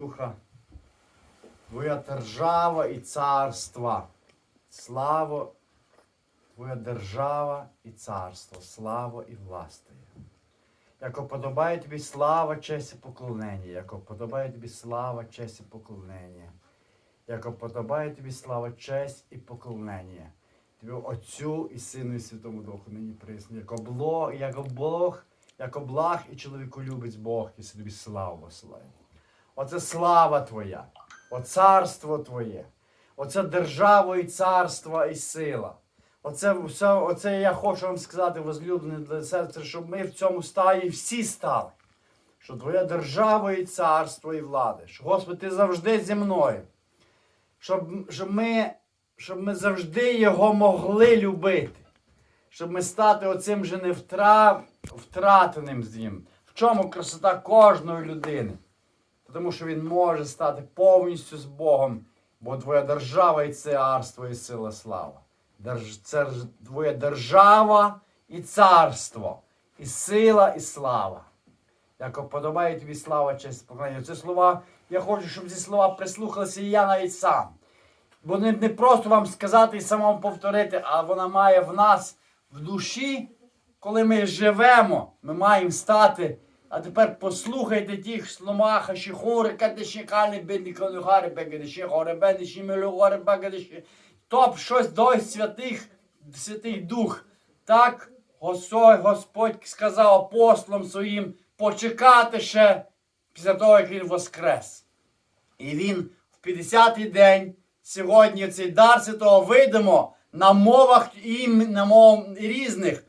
Духа, Твоя держава і царство. Слава, Твоя держава і царство, слава і власть Твоя. Яко подобає тобі слава, честь і поклонення, яко подобає тобі слава, честь і поклонення, яко подобає тобі слава, честь і поклонення. Тобі Отцю і Сину і Святому Духу нині присні, яко Бог, яко Бог, яко благ і чоловіку любить Бог, і тобі славу славу. Оце слава Твоя, о царство Твоє, оце держава і царство і сила. Оце, все, оце я хочу вам сказати, возлюблене для серця, щоб ми в цьому стаї всі стали. Що Твоя держава і царство і влада. Що, Господи, Ти завжди зі мною. Щоб, щоб, ми, щоб ми завжди його могли любити. Щоб ми стати оцим же не втра... втратеним з ним. В чому красота кожної людини? Тому що він може стати повністю з Богом, бо твоя держава і царство, і сила слава. Держ... Це твоя держава і царство, і сила, і слава. Як подобає тобі слава, честь, поклонення. Це слова, я хочу, щоб ці слова прислухалися і я навіть сам. Бо не, не просто вам сказати і самому повторити, а вона має в нас в душі, коли ми живемо, ми маємо стати. А тепер послухайте тих сломаха, що хори, кадеші калі, бедні конугари, бегадеші, хоре, бедеші, милугари, бегадеші. Топ щось до святих, святий Дух. Так Господь, Господь сказав апостолам своїм почекати ще після того, як він воскрес. І він в 50-й день сьогодні цей дар святого видимо на мовах і на мовах різних.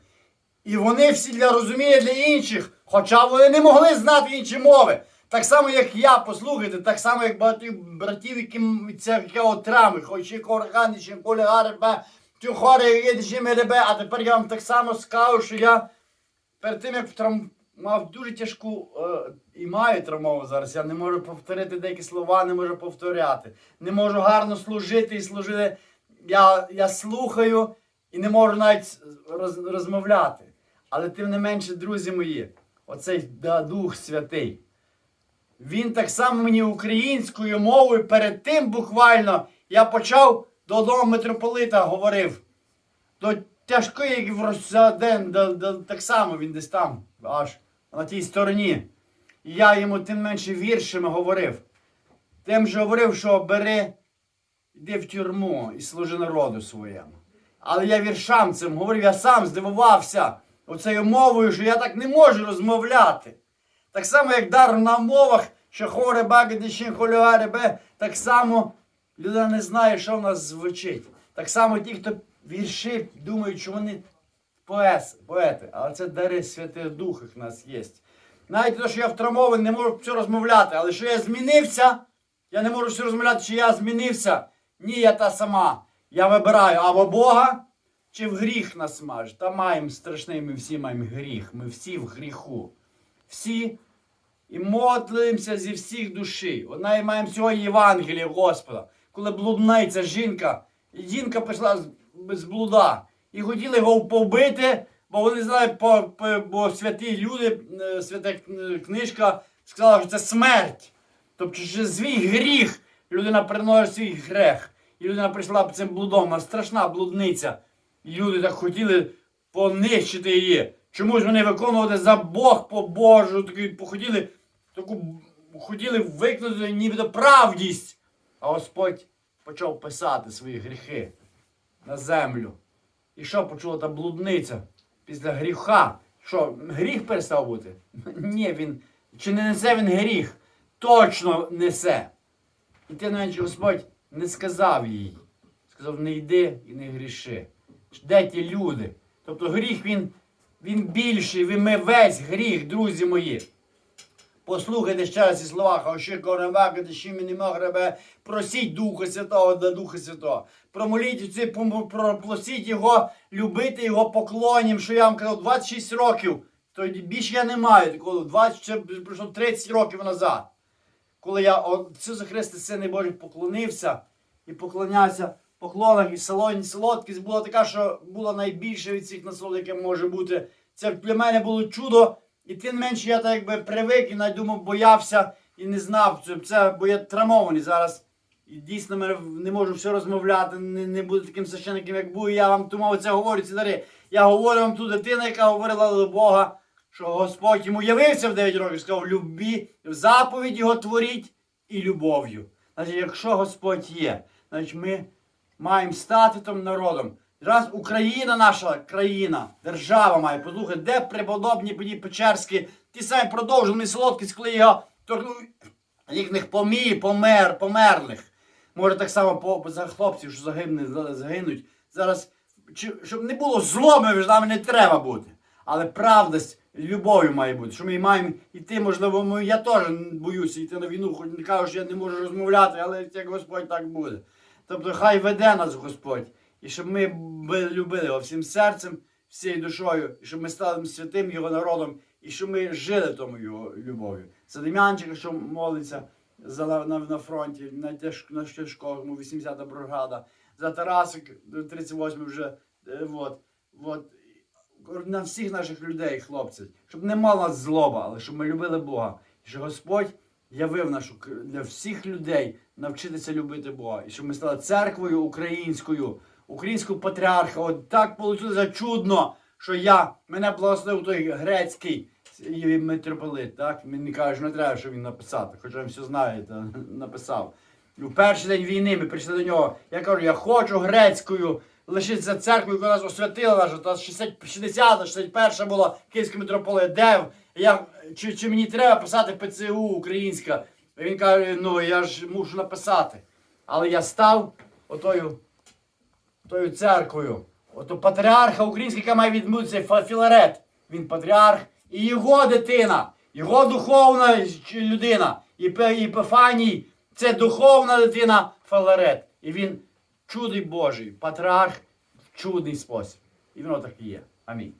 І вони всі для розуміння для інших, хоча вони не могли знати інші мови. Так само, як я, послухайте, так само, як багатьох братів, яким це отрами, хоч і коргани, чи колегари, бе, ті хори, єдичі меребе, а тепер я вам так само скажу, що я перед тим, як травм... мав дуже тяжку е, і маю травмову зараз, я не можу повторити деякі слова, не можу повторяти. Не можу гарно служити і служити. Я, я слухаю і не можу навіть роз, розмовляти. Але тим не менше, друзі мої, оцей да, Дух Святий. Він так само мені українською мовою перед тим буквально я почав до одного митрополита говорив. До тяжкої, як в Росаден, до, до, так само він десь там, аж на тій стороні. І я йому тим менше віршами говорив. Тим же говорив, що бери, йди в тюрму і служи народу своєму. Але я віршам цим говорив, я сам здивувався оцею мовою, що я так не можу розмовляти. Так само, як дар на мовах, що хоре багадіші холюгари бе, так само людина не знає, що в нас звучить. Так само ті, хто вірші думають, що вони поети, але це дари Святих Духах в нас є. Навіть те, що я втравмований, не можу все розмовляти, але що я змінився, я не можу все розмовляти, чи я змінився. Ні, я та сама. Я вибираю або Бога, чи в гріх нас маже. Та маємо страшний, ми всі маємо гріх. Ми всі в гріху. Всі і мотлимося зі всіх душі. Одна і маємо сьогодні Євангеліє Господа, коли блудниця жінка, жінка пішла з, блуда. І хотіли його побити, бо вони знали, по, по, бо святі люди, е, свята книжка сказала, що це смерть. Тобто, що свій гріх людина приносить свій грех. І людина прийшла цим блудом, вона страшна блудниця. І люди так хотіли понищити її. Чомусь вони виконували за Бог по Божу, таку походіли, таку хотіли виконати нібито правдість. А Господь почав писати свої гріхи на землю. І що почула та блудниця після гріха? Що, гріх перестав бути? Ні, він. Чи не несе він гріх? Точно несе. І не менше Господь не сказав їй. Сказав, не йди і не гріши. Де ті люди? Тобто гріх він, він більший, він ми весь гріх, друзі мої. Послухайте ще раз ці слова, хавши кореваки, ще мені могребе, просіть Духа Святого до Духа Святого. Промоліть ці, просіть його, любити його поклонім, що я вам казав 26 років. То більше я не маю такого, 20, пройшло 30 років назад. Коли я Ісусу Христе, Сине Божий, поклонився і поклонявся поклонах, і солодкість була така, що була найбільша від всіх насолод, яке може бути. Це для мене було чудо. І тим менше я так якби привик і навіть думав, боявся. І не знав це, бо я травмований зараз. І дійсно не можу все розмовляти, не, не буду таким священником, як був. Я вам тому це говорю, ці дари. Я говорю вам ту дитину, яка говорила до Бога, що Господь йому явився в 9 років, сказав, любі, в заповідь його творіть і любов'ю. Значить, якщо Господь є, значить ми маємо стати тим народом. Раз Україна наша країна, держава має, послухай, де преподобні події Печерські, ті самі продовжені солодкі, коли його торкнув їхніх помій, помер, померлих. Може так само по, за хлопців, що загине, загинуть. Зараз, щоб не було зломи, між нами не треба бути. Але правдость любов'ю має бути. Що ми маємо йти, можливо, я теж боюся йти на війну, хоч не кажу, що я не можу розмовляти, але як Господь так буде. Тобто хай веде нас Господь. І щоб ми любили його всім серцем, всією душою, і щоб ми стали святим його народом, і щоб ми жили тому його любов'ю. Це Дем'янчик, що молиться за, на, на, фронті, на, на тяжкому, 80-та бригада, за Тарасик, 38 вже, е, от, от, на всіх наших людей, хлопці, щоб не мала злоба, але щоб ми любили Бога. І що Господь явив нашу для всіх людей навчитися любити Бога. І щоб ми стали церквою українською, українського патріарха. От так вийшло чудно, що я, мене благословив той грецький митрополит, так? Мені каже, що не треба, щоб він написати, хоча він все знає, та написав. В перший день війни ми прийшли до нього. Я кажу, я хочу грецькою лишитися церквою, яка нас освятила наша, та 60, 60 61 була Київський митрополит. Де? Я, чи, чи мені треба писати ПЦУ українська? Він каже, ну я ж мушу написати. Але я став отою, тою церквою. Ото патріарха український, яка має відмутися, Філарет. Він патріарх і його дитина, його духовна людина. І і це духовна дитина Філарет. І він чудий Божий, патріарх в чудний спосіб. І воно так і є. Амінь.